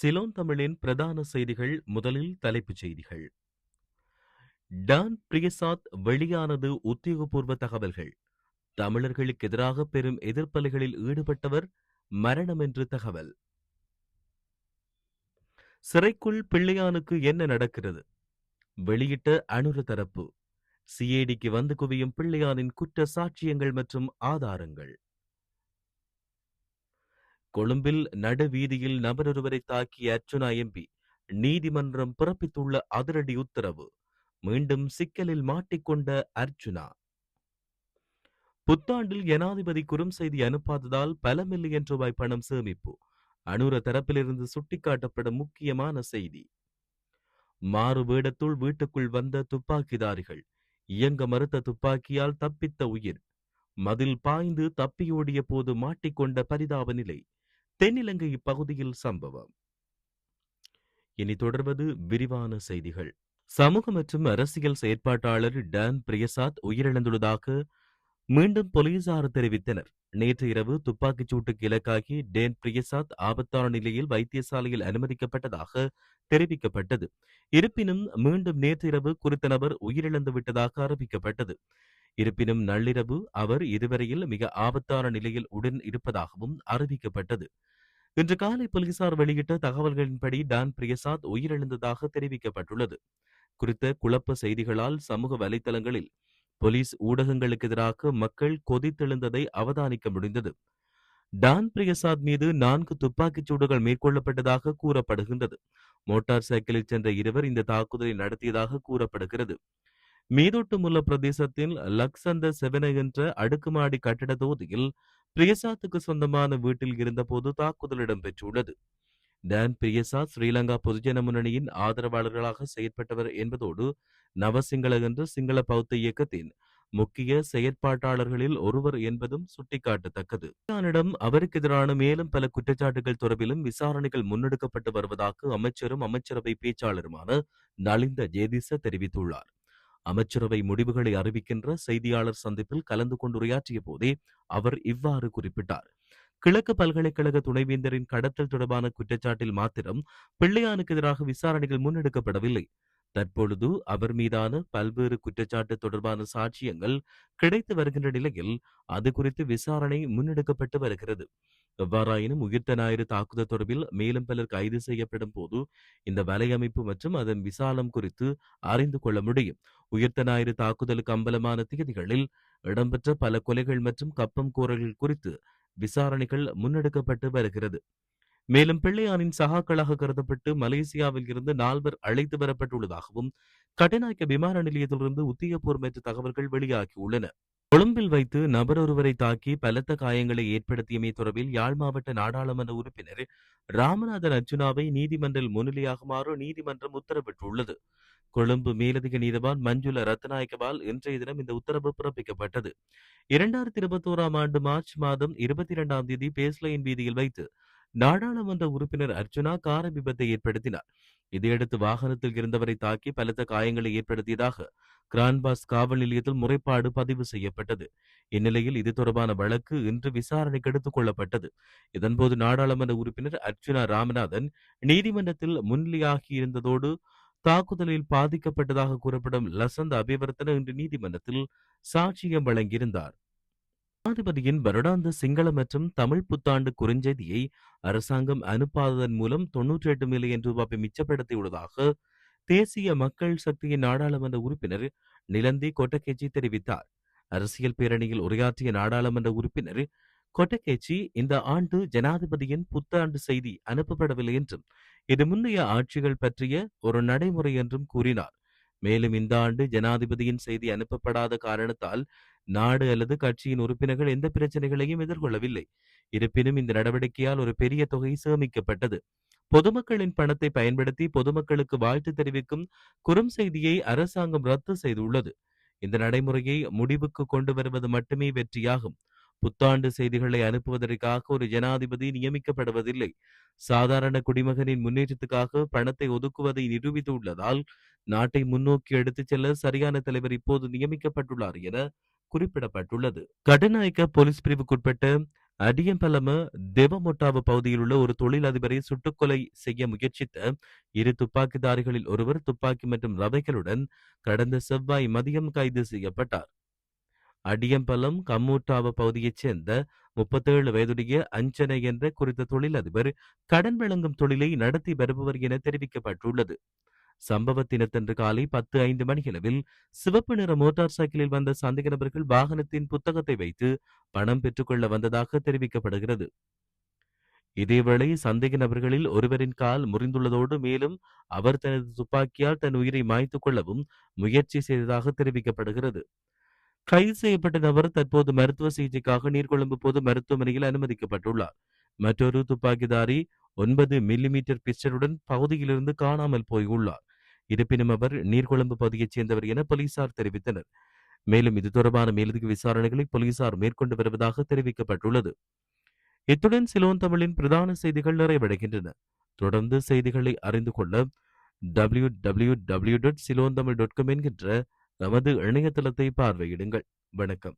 சிலோன் தமிழின் பிரதான செய்திகள் முதலில் தலைப்புச் செய்திகள். டான் பிரியசாத் வெளியானது உத்தியோகபூர்வ தகவல்கள். தமிழர்களுக்கு எதிராக பெரும் எதிர்ப்பலைகளில் ஈடுபட்டவர் மரணம் என்று தகவல். சிறைக்குள் பிள்ளையானுக்கு என்ன நடக்கிறது? வெளியிட்ட அனுர தரப்பு சிஏடிக்கு வந்து குவியும் பிள்ளையானின் குற்ற சாட்சியங்கள் மற்றும் ஆதாரங்கள். கொழும்பில் நடுவீதியில் நபரொருவரை தாக்கிய அர்ச்சுனா எம்பி நீதிமன்றம் பிறப்பித்துள்ள அதிரடி உத்தரவு. மீண்டும் சிக்கலில் மாட்டிக்கொண்ட அர்ச்சுனா புத்தாண்டில் ஜனாதிபதி குறுஞ்செய்தி அனுப்பாததால் பல மில்லியன் ரூபாய் பணம் சேமிப்பு. அனுர தரப்பிலிருந்து சுட்டிக்காட்டப்படும் முக்கியமான செய்தி. மாறு வேடத்துள் வீட்டுக்குள் வந்த துப்பாக்கிதாரிகள். இயங்க மறுத்த துப்பாக்கியால் தப்பித்த உயிர். மதில் பாய்ந்து தப்பியோடிய போது மாட்டிக்கொண்ட பரிதாப நிலை. தென்னிலங்கை இப்பகுதியில் சம்பவம். இனி தொடர்வது விரிவான செய்திகள். சமூக மற்றும் அரசியல் செயற்பாட்டாளர் டான் பிரியசாத் உயிரிழந்துள்ளதாக மீண்டும் போலீசார் தெரிவித்தனர். நேற்று இரவு துப்பாக்கிச் சூட்டுக்கு இலக்காகி டேன் பிரியசாத் ஆபத்தான நிலையில் வைத்தியசாலையில் அனுமதிக்கப்பட்டதாக தெரிவிக்கப்பட்டது. இருப்பினும் மீண்டும் நேற்று இரவு குறித்த நபர் உயிரிழந்து விட்டதாக அறிவிக்கப்பட்டது. இருப்பினும் நள்ளிரவு அவர் இதுவரையில் மிக ஆபத்தான நிலையில் உடன் இருப்பதாகவும் அறிவிக்கப்பட்டது. இன்று காலை போலீசார் வெளியிட்ட தகவல்களின்படி டான் பிரியசாத் உயிரிழந்ததாக தெரிவிக்கப்பட்டுள்ளது. குறித்த குழப்ப செய்திகளால் சமூக வலைதளங்களில் போலீஸ் ஊடகங்களுக்கு எதிராக மக்கள் கொதித்தெழுந்ததை அவதானிக்க முடிந்தது. டான் பிரியசாத் மீது நான்கு துப்பாக்கிச் சூடுகள் மேற்கொள்ளப்பட்டதாக கூறப்படுகின்றது. மோட்டார் சைக்கிளில் சென்ற இருவர் இந்த தாக்குதலை நடத்தியதாக கூறப்படுகிறது. மீதோட்டுமுல்ல பிரதேசத்தில் லக்சந்த செவன என்ற அடுக்குமாடி கட்டிட தொகுதியில் பிரியசாத்துக்கு சொந்தமான வீட்டில் இருந்தபோது தாக்குதல் இடம்பெற்றுள்ளது டான் பிரியசாத் ஸ்ரீலங்கா பொதுஜன முன்னணியின் ஆதரவாளர்களாக செயற்பட்டவர் என்பதோடு நவசிங்கள என்ற சிங்கள பௌத்த இயக்கத்தின் முக்கிய செயற்பாட்டாளர்களில் ஒருவர் என்பதும் சுட்டிக்காட்டத்தக்கது. ஈரானிடம் அவருக்கு எதிரான மேலும் பல குற்றச்சாட்டுகள் தொடர்பிலும் விசாரணைகள் முன்னெடுக்கப்பட்டு வருவதாக அமைச்சரும் அமைச்சரவை பேச்சாளருமான நலிந்த ஜேதிச தெரிவித்துள்ளார். அமைச்சரவை முடிவுகளை அறிவிக்கின்ற செய்தியாளர் சந்திப்பில் கலந்து கொண்டு உரையாற்றிய போதே அவர் இவ்வாறு குறிப்பிட்டார். கிழக்கு பல்கலைக்கழக துணைவேந்தரின் கடத்தல் தொடர்பான குற்றச்சாட்டில் மாத்திரம் பிள்ளையானுக்கு எதிராக விசாரணைகள் முன்னெடுக்கப்படவில்லை. தற்பொழுது அவர் மீதான பல்வேறு குற்றச்சாட்டு தொடர்பான சாட்சியங்கள் கிடைத்து வருகின்ற நிலையில் அது குறித்து விசாரணை முன்னெடுக்கப்பட்டு வருகிறது. எவ்வாறாயினும் உயிர்த்த ஞாயிறு தாக்குதல் தொடர்பில் மேலும் பலர் கைது செய்யப்படும் போது இந்த வலையமைப்பு மற்றும் அதன் விசாலம் குறித்து அறிந்து கொள்ள முடியும். உயிர்த்த ஞாயிறு தாக்குதலுக்கு அம்பலமான தேதிகளில் இடம்பெற்ற பல கொலைகள் மற்றும் கப்பம் கோரல்கள் குறித்து விசாரணைகள் முன்னெடுக்கப்பட்டு வருகிறது. மேலும் பிள்ளையானின் சகாக்களாக கருதப்பட்டு மலேசியாவில் இருந்து நால்வர் அழைத்து வரப்பட்டுள்ளதாகவும் கட்டநாயக்க விமான நிலையத்திலிருந்து உத்தியபூர்வமற்ற தகவல்கள் வெளியாகியுள்ளன கொழும்பில் வைத்து நபர் ஒருவரை தாக்கி பலத்த காயங்களை ஏற்படுத்தியமை தொடர்பில் யாழ் மாவட்ட நாடாளுமன்ற உறுப்பினர் ராமநாதன் அர்ஜுனாவை நீதிமன்றில் முன்னிலையாகுமாறு நீதிமன்றம் உத்தரவிட்டுள்ளது. கொழும்பு மேலதிக நீதிவான் மஞ்சுள ரத்நாயக்கவால் இன்றைய தினம் இந்த உத்தரவு பிறப்பிக்கப்பட்டது. இரண்டாயிரத்தி இருபத்தோராம் ஆண்டு மார்ச் மாதம் இருபத்தி இரண்டாம் தேதி பேஸ்லைன் வீதியில் வைத்து நாடாளுமன்ற உறுப்பினர் அர்ஜுனா கார விபத்தை ஏற்படுத்தினார். இதையடுத்து வாகனத்தில் இருந்தவரை தாக்கி பலத்த காயங்களை ஏற்படுத்தியதாக கிரான்பாஸ் காவல் நிலையத்தில் முறைப்பாடு பதிவு செய்யப்பட்டது. இந்நிலையில் இது தொடர்பான வழக்கு இன்று விசாரணைக்கு எடுத்துக் கொள்ளப்பட்டது. இதன்போது நாடாளுமன்ற உறுப்பினர் அர்ச்சுனா ராமநாதன் நீதிமன்றத்தில் முன்னிலையாகியிருந்ததோடு தாக்குதலில் பாதிக்கப்பட்டதாக கூறப்படும் லசந்த் அபிவர்த்தன இன்று நீதிமன்றத்தில் சாட்சியம் வழங்கியிருந்தார். ஜனாதிபதியின் வருடாந்த சிங்கள மற்றும் தமிழ் புத்தாண்டு குறுஞ்செய்தியை அரசாங்கம் அனுப்பாததன் மூலம் தொன்னூற்றி எட்டு மில்லியன் ரூபாய் மிச்சப்படுத்தியுள்ளதாக தேசிய மக்கள் சக்தியின் நாடாளுமன்ற உறுப்பினர் நிலந்தி கொட்டகேச்சி தெரிவித்தார். அரசியல் பேரணியில் உரையாற்றிய நாடாளுமன்ற உறுப்பினர் கொட்டகேச்சி இந்த ஆண்டு ஜனாதிபதியின் புத்தாண்டு செய்தி அனுப்பப்படவில்லை என்றும் இது முந்தைய ஆட்சிகள் பற்றிய ஒரு நடைமுறை என்றும் கூறினார். மேலும் இந்த ஆண்டு ஜனாதிபதியின் செய்தி அனுப்பப்படாத காரணத்தால் நாடு அல்லது கட்சியின் உறுப்பினர்கள் எந்த பிரச்சனைகளையும் எதிர்கொள்ளவில்லை. இருப்பினும் இந்த நடவடிக்கையால் ஒரு பெரிய தொகை சேமிக்கப்பட்டது. பொதுமக்களின் பணத்தை பயன்படுத்தி பொதுமக்களுக்கு வாழ்த்து தெரிவிக்கும் குறும் செய்தியை அரசாங்கம் ரத்து செய்துள்ளது. இந்த நடைமுறையை முடிவுக்கு கொண்டு வருவது மட்டுமே வெற்றியாகும். புத்தாண்டு செய்திகளை அனுப்புவதற்காக ஒரு ஜனாதிபதி நியமிக்கப்படுவதில்லை. சாதாரண குடிமகனின் முன்னேற்றத்துக்காக பணத்தை ஒதுக்குவதை நிரூபித்துள்ளதால் நாட்டை முன்னோக்கி எடுத்துச் செல்ல சரியான தலைவர் இப்போது நியமிக்கப்பட்டுள்ளார் என குறிப்பிடப்பட்டுள்ளது. கடநாயக்க போலீஸ் பிரிவுக்குட்பட்ட அடியம்பலம தேவமொட்டாவு பகுதியில் உள்ள ஒரு தொழிலதிபரை சுட்டுக்கொலை செய்ய முயற்சித்த இரு துப்பாக்கிதாரிகளில் ஒருவர் துப்பாக்கி மற்றும் ரவைகளுடன் கடந்த செவ்வாய் மதியம் கைது செய்யப்பட்டார். அடியம்பலம் கம்மூட்டாவ பகுதியைச் சேர்ந்த முப்பத்தேழு வயதுடைய அஞ்சனை என்ற குறித்த தொழிலதிபர் கடன் வழங்கும் தொழிலை நடத்தி வருபவர் என தெரிவிக்கப்பட்டுள்ளது. சம்பவ தினத்தன்று காலை பத்து ஐந்து மணியளவில் சிவப்பு நிற மோட்டார் சைக்கிளில் வந்த சந்தேக நபர்கள் வாகனத்தின் புத்தகத்தை வைத்து பணம் பெற்றுக்கொள்ள வந்ததாக தெரிவிக்கப்படுகிறது. இதேவேளை சந்தேக நபர்களில் ஒருவரின் கால் முறிந்துள்ளதோடு மேலும் அவர் தனது துப்பாக்கியால் தன் உயிரை மாய்த்துக் கொள்ளவும் முயற்சி செய்ததாக தெரிவிக்கப்படுகிறது. கைது செய்யப்பட்ட நபர் தற்போது மருத்துவ சிகிச்சைக்காக நீர்கொழும்பு பொது மருத்துவமனையில் அனுமதிக்கப்பட்டுள்ளார். மற்றொரு துப்பாக்கிதாரி ஒன்பது மில்லிமீட்டர் பிஸ்டலுடன் பகுதியிலிருந்து காணாமல் போயுள்ளார். இருப்பினும் அவர் நீர்கொழும்பு பகுதியைச் சேர்ந்தவர் என போலீசார் தெரிவித்தனர். மேலும் இது தொடர்பான மேலதிக விசாரணைகளை போலீசார் மேற்கொண்டு வருவதாக தெரிவிக்கப்பட்டுள்ளது. இத்துடன் சிலோன் தமிழின் பிரதான செய்திகள் நிறைவடைகின்றன. தொடர்ந்து செய்திகளை அறிந்து கொள்ள W W W dot Ceylon Tamil dot com என்கின்ற நமது இணையதளத்தை பார்வையிடுங்கள். வணக்கம்.